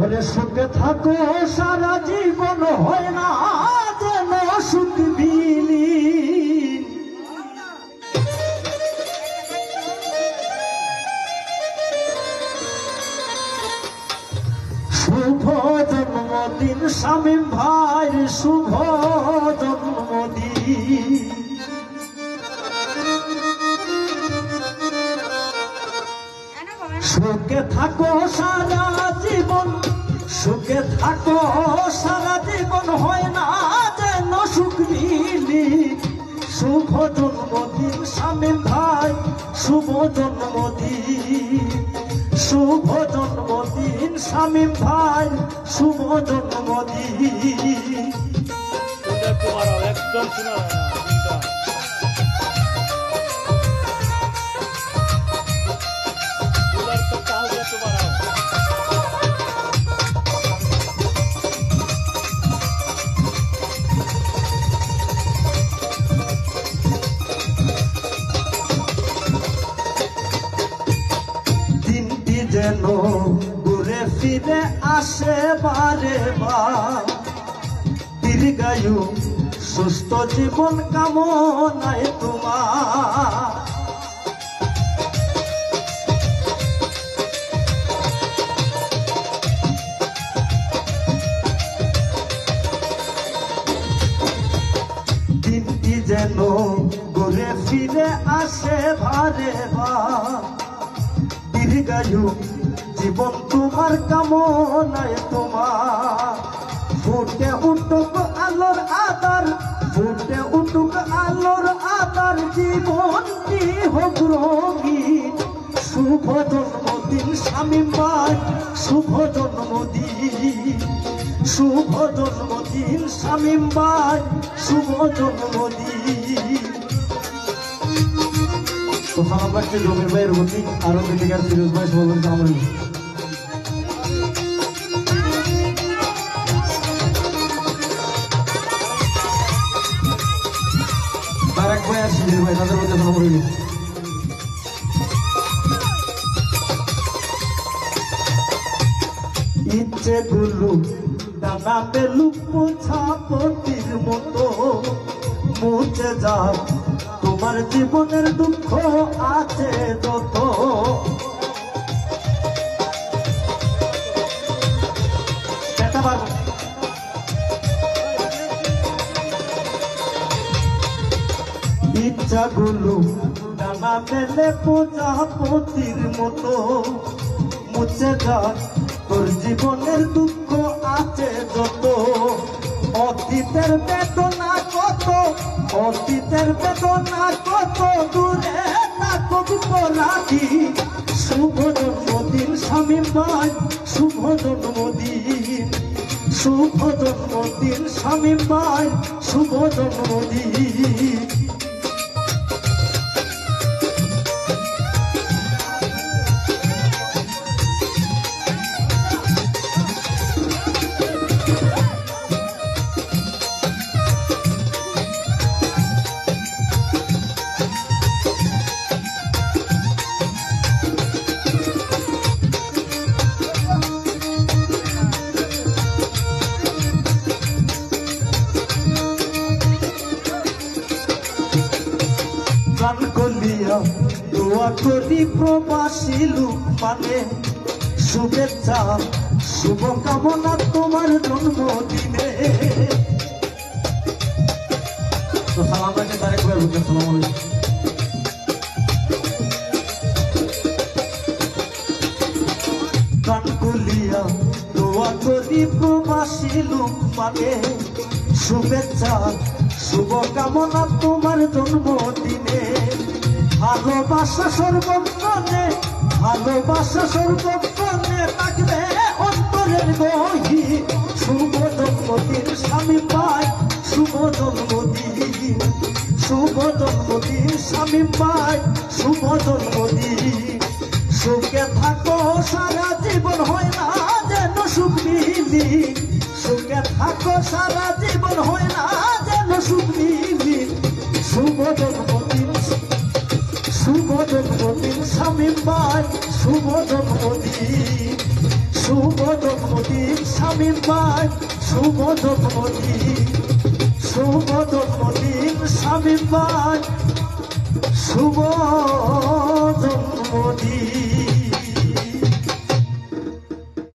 ওরে সুখে থাকো, সারা জীবন হয় না যেন সুখ বিলি। শুভ জন্মদিন, স্বামী ভাই শুভ জন্মদিন সুখে থাকো সারা জীবন, সুখে থাকো সারা জীবন, হয় না যেন সুখ মিলি। শুভ জন্মদিন স্বামী ভাই, শুভ জন্মদিন। শুভ জন্মদিন স্বামী ভাই, শুভ জন্মদিন। একদম ফিরে আসে বারে বার। দীর্ঘায়ু, সুস্থ জীবন কামনায় তোমার। যেন ঘুরে ফিরে আসে ভারে বার। দীর্ঘায়ু জীবন তোমার কামনায় তোমার। ফুটে উঠুক আলোর আদার ফুটে উঠুক আলোর আদার জীবনটি হোক রঙিন। শুভ জন্মদিন স্বামী মাই শুভ জন্মদিন। শুভ জন্মদিন স্বামী মাই শুভ জন্মদিন। তো রাখছি জমির ভাইয়ের প্রতি আরও গীতিকার ফিরোজ ভাই বলবেন সালাম তাদের মধ্যে কোনো আলাইকুম। ইচ্ছে গুলো, ডানা পেলু ছাপতির মতো মুছে যাও, তোমার জীবনের দুঃখ আছে যত ইচ্ছাগুলো ডানা মেলে প্রজাপতির মতো মুছে যাক তোর জীবনের দুঃখ আছে যত। অতীতের বেদনা কত, অতীতের বেদনা কত। দূরে থাকুক রাখি শুভ জন্মদিন স্বামী ভাই, শুভ জন্মদিন। শুভ জন্মদিন স্বামী ভাই, শুভ জন্মদিন। শুভেচ্ছা শুভ কামনা তোমার জন্মদিনে। প্রাণ দোয়া করি প্রবাসী লোক মানে শুভেচ্ছা শুভ কামনা তোমার জন্মদিনে। ভালোবাসা সর্বক্ষণে ভালোবাসা সর্বক্ষণে থাকবে অন্তরের গহি শুভ জন্মদিন স্বামী পায়, শুভ জন্মদিন। শুভ জন্মদিন স্বামী পায়, শুভ জন্মদিন জন্মদিন স্বামী ভাই শুভ জন্মদিন শুভ জন্মদিন স্বামী ভাই শুভ জন্মদিন শুভ জন্মদিন ভাই শুভ